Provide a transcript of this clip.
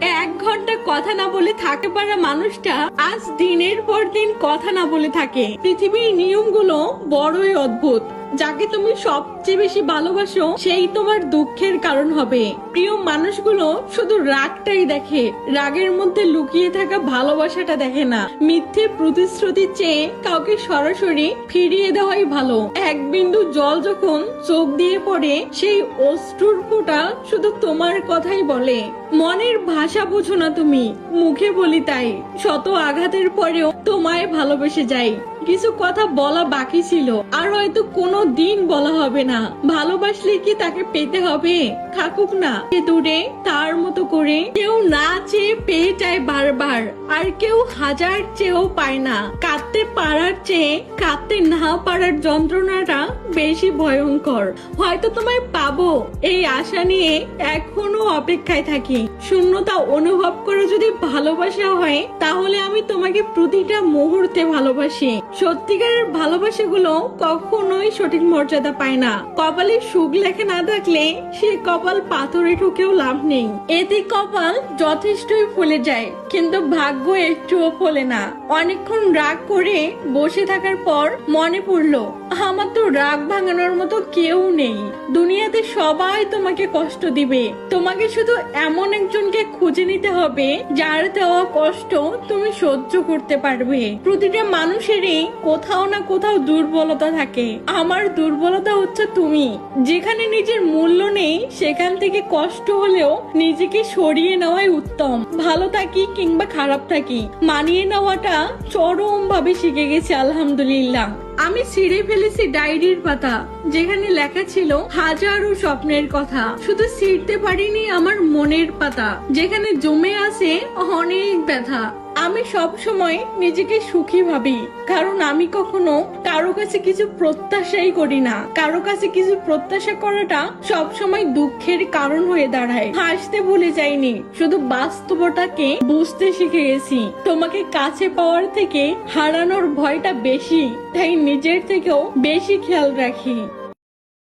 এক ঘণ্টা কথা না বলে থাকতে পারা মানুষটা, আজ দিনের পর দিন কথা না বলে থাকে। পৃথিবীর নিয়মগুলো বড়ই অদ্ভুত। যাকে তুমি সবচেয়ে বেশি ভালোবাসো, সেই তোমার দুঃখের কারণ হবে। প্রিয় মানুষগুলো শুধু রাগটাই দেখে, রাগের মধ্যে লুকিয়ে থাকা ভালোবাসাটা দেখে না। মিথ্যে প্রতিশ্রুতি চেয়ে কাউকে সরাসরি ফিরিয়ে দেওয়াই ভালো। এক বিন্দু জল যখন চোখ দিয়ে পড়ে, সেই অশ্রুর ফোঁটা শুধু তোমার কথাই বলে। মনের ভাষা বোঝো না তুমি, মুখে বলি তাই। শত আঘাতের পরেও তোমায় ভালোবেসে যাই। কিছু কথা বলা বাকি ছিল। আর হয়তো কোনো দিন বলা হবে না। ভালোবাসলে কি তাকে পেতে হবে? থাকুক না। দূরে, তার মতো করে। কেউ না চেয়ে পেয়ে যায় বারবার। আর কেউ হাজার চেয়েও পায় না। কাঁদতে পারার চেয়ে কাঁদতে না পারার যন্ত্রণাটা বেশি ভয়ঙ্কর। হয়তো তোমায় পাবো। এই আশা নিয়ে এখনও অপেক্ষায় থাকি। শূন্যতা অনুভব করে যদি ভালোবাসা হয়, তাহলে আমি তোমাকে প্রতিটা মুহূর্তে ভালোবাসি। সত্যিকারের ভালোবাসাগুলো কখনোই সঠিক মর্যাদা পায় না। কপালে সুখ লেখে না থাকলে সে কপাল পাথরে ঠুকেও লাভ নেই। এতে কপাল যথেষ্টই ফুলে যায়, কিন্তু ভাগ্য একটুও ফলে না। অনেকক্ষণ রাগ করে বসে থাকার পর মনে পড়ল, আমার তো রাগ ভাঙানোর মতো কেউ নেই। দুনিয়াতে সবাই তোমাকে কষ্ট দিবে। তোমাকে শুধু এমন একজনকে খুঁজে নিতে হবে, যার দেওয়া কষ্ট তুমি সহ্য করতে পারবে। প্রতিটা মানুষেরই কোথাও না কোথাও দুর্বলতা থাকে। আমার দুর্বলতা হচ্ছে তুমি। যেখানে নিজের মূল্য নেই, সেখান থেকে কষ্ট হলেও নিজেকে সরিয়ে নেওয়াই উত্তম। ভালো থাকি কিংবা খারাপ থাকি, মানিয়ে নেওয়াটা চরম ভাবে শিখে গেছি, আলহামদুলিল্লাহ। আমি ছিঁড়ে ফেলেছি ডায়েরির পাতা, যেখানে লেখা ছিল হাজারো স্বপ্নের কথা। শুধু ছিঁড়তে পারিনি আমার মনের পাতা, যেখানে জমে আছে অনেক ব্যথা। আমি সব সময় নিজেকে সুখী ভাবি, কারণ আমি কখনো কারও কাছে কিছু প্রত্যাশাই করি না। কারও কাছে কিছু প্রত্যাশা করাটা সব সময় দুঃখের কারণ হয়ে দাঁড়ায়। হাসতে ভুলে যাইনি, শুধু বাস্তবতাকে বুঝতে শিখে গেছি। তোমাকে কাছে পাওয়ার থেকে হারানোর ভয়টা বেশি, তাই নিজের থেকেও বেশি খেয়াল রাখি।